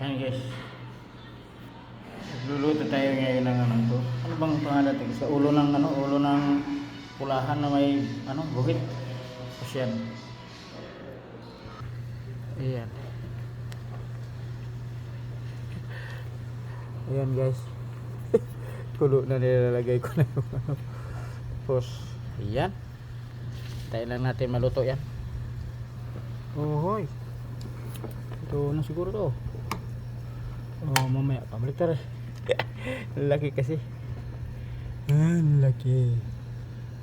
Ayan guys. Luluto tayo ngayon ng ano to. Ano bang pangalan ito? Sa ulo ng ano, ulo ng pulahan na may ano, buhit. Asyan. Ayan. Ayan guys. Kulo na nilalagay ko na yung ano. Tapos, ayan. Tayo lang natin maluto yan. Ohoy. Ito na siguro to. Oh, mamaya pabaliktad eh. laki kasi. Ah, laki.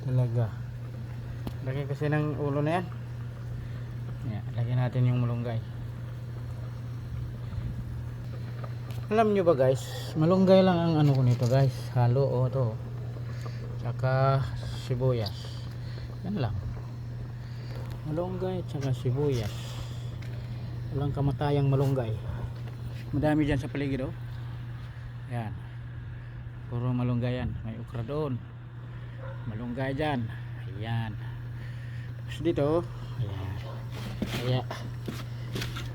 Talaga. Laki kasi ng ulo na yan. Yan, lagyan natin yung malunggay. Alam nyo ba guys, malunggay lang ang ano ko nito guys. Halo o to. Tsaka sibuyas. Yan lang. Malunggay tsaka sibuyas. Walang kamatayang malunggay. Madami dyan sa paligid oh. Yan. Puro malunggay yan. May ukra doon. Malunggay dyan. Ayan. Tapos dito, ayan. Kaya,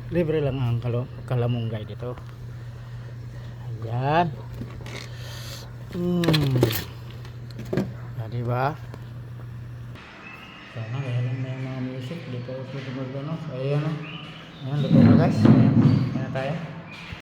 libre lang ang kalo, kalamunggay dito. Ayan. Hmm. Ah, diba? Sana kaya lang may mga music dito sa lugar no. Ayan oh. Ayan, luto na guys. Ayan na tayo.